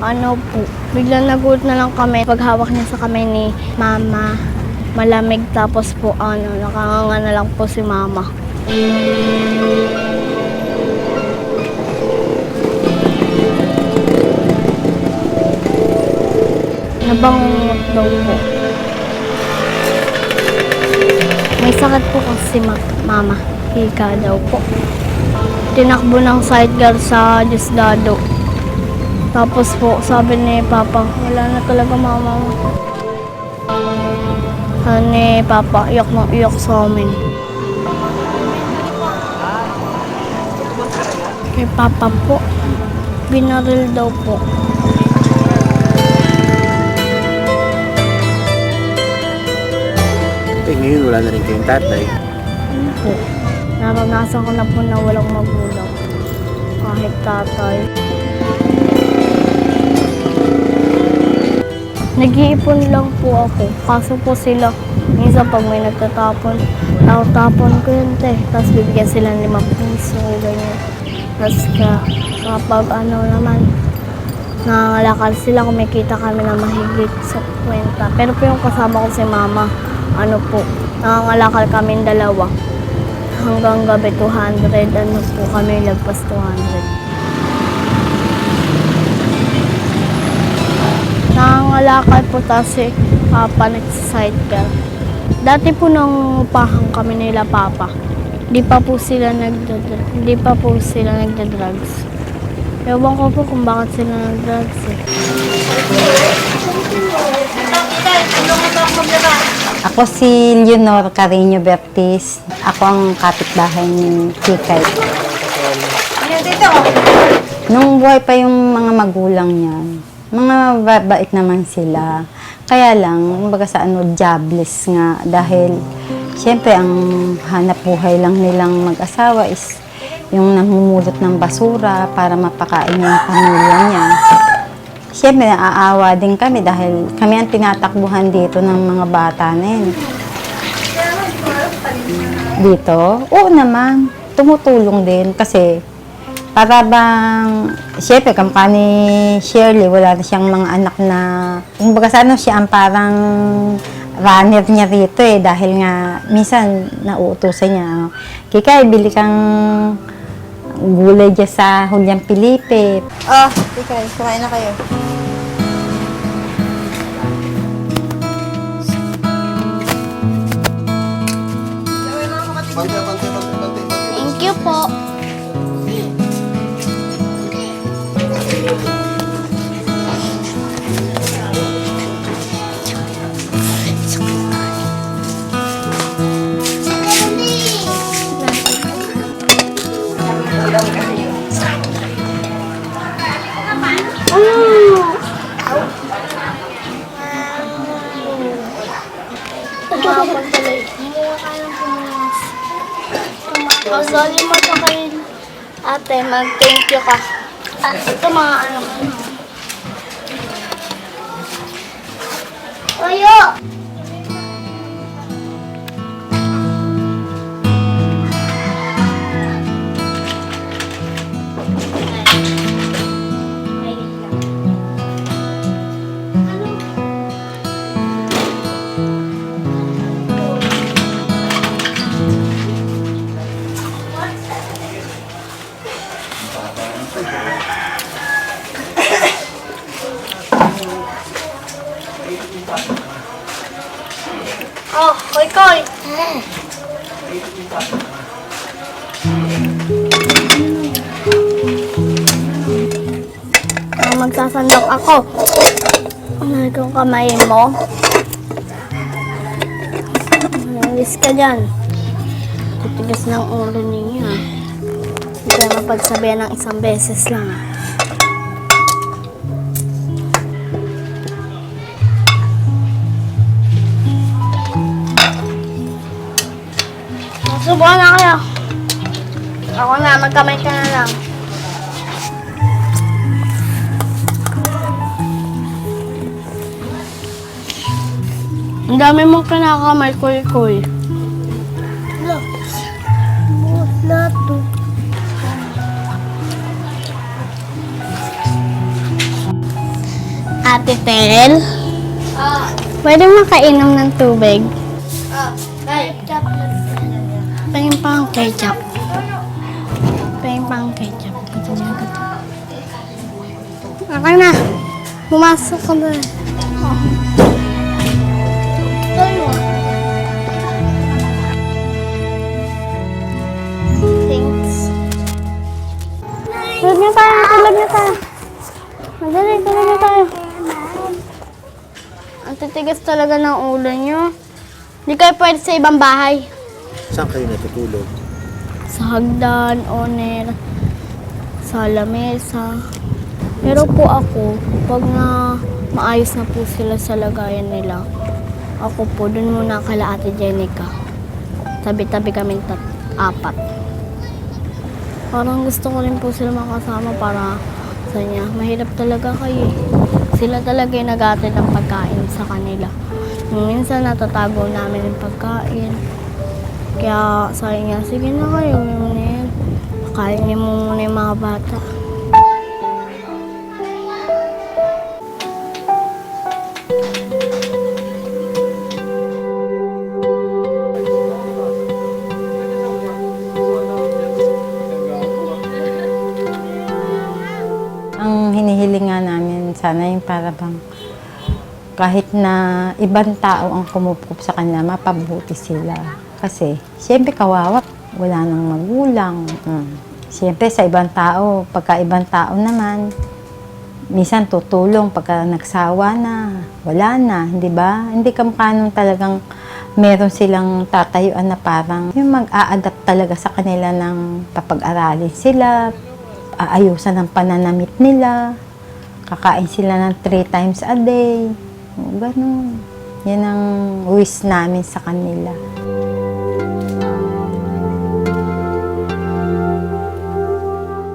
ano po, biglang nagulat na lang kami. Paghawak niya sa kamay ni mama, malamig tapos po ano, nakanganga na lang po si mama. Nabangungot daw po. May sakit po kasi si ma- mama. Hika daw po. Tinakbo ng sidecar sa Diosdado. Tapos po, sabi ni Papa, wala na talaga mama mo. Sabi ni Papa, iyak na iyak sa amin. Kay Papa po, binaril daw po. Eh, ngayon wala na rin kayong tatay. Ano po? Naranasan ko na po na walang magulang. Kahit tatay. Nag-iipon lang po ako. Kaso po sila, minsan pag may nagtatapon, tapon ko yun te. Tapos bibigyan sila ng limang piso, ganyan. Tapos ka, kapag ano naman, nangangalakal sila, kumikita kami na mahigit sa kwenta. Pero po yung kasama ko si mama, ano po, nangangalakal kami dalawa. Hanggang gabi 200, ano po kami lagpas 200. Nangangalakal po kasi papa nagsisidecar. Dati po nang pahang kami nila papa, di pa po sila nagdadr di pa po sila nagda-drugs. Ewan ko po kung bakit sila nag-drugs eh. Ako si Leonor Carino Bertis. Ako ang kapitbahay ni Kikay. Nung buhay pa yung mga magulang niyan, mga babait naman sila. Kaya lang, kumbaga sa ano, jobless nga. Dahil, siyempre, ang hanap buhay lang nilang mag-asawa is yung namumulot ng basura para mapakain yung pamilya niya. Siyempre, naaawa din kami dahil kami ang tinatakbuhan dito ng mga bata na yun. Dito? Oo naman. Tumutulong din kasi para bang, siyempre, kampani Shirley, wala na siyang mga anak na, kumbaga sa ano, siya ang parang runner niya rito eh, dahil nga, minsan, nauutosan niya, Kikay, bili kang gulay dyan sa Julian Felipe. Ah, ikaw, kumain na kayo. Thank you po. Kasali mo sa kay ate, mag-thank you ka. Ah, ito mga ano. Tayo! Oh, koy koy. Ah, magsasandok ako. Ano itong kamay mo? Nangis ka dyan. Titigas ng ulo niya. Hindi ka mapagsabihan ng isang beses lang. ah. Subukan na kayo. Ako na, magkamay ka na lang. Ang dami mong kinakamay, kuy-kuy. Wala. Wala to. Ate Tel? Pwede makainom ng tubig? Ketchup. Pahing pang ketchup. Gusto niya gusto. Okay na. Pumasok ka na. Oh. Thanks. Tulog niyo tayo. Tulog niyo tayo. Madali, tulog tayo. Ang titigas talaga ng ulo niyo. Hindi kayo pwede sa ibang bahay. Saan kayo natutulog? Sa hagdan, oner, sa lamesa. Pero po ako, pag na maayos na po sila sa lagayan nila, ako po, dun muna kala Ate Jenica. Tabi-tabi kami tat apat. Parang gusto ko rin po sila makasama para sa niya. Mahirap talaga kayo. eh. Sila talaga yung nag ng pagkain sa kanila. Minsan natatago namin yung pagkain. Kaya sabi niya, sige na kayo, muna yan. Kain niyo muna yung mga bata. Ang hinihiling nga namin, sana yung para bang kahit na ibang tao ang kumukup sa kanila, mapabuti sila. Kasi, siyempre kawawa, wala nang magulang. Mm. Siyempre sa ibang tao, pagka ibang tao naman, minsan tutulong pagka nagsawa na, wala na, hindi ba? Hindi kamukha talagang meron silang tatayuan na parang yung mag-a-adapt talaga sa kanila ng papag-aralin sila, aayusan ang pananamit nila, kakain sila ng three times a day, ganun. Yan ang wish namin sa kanila.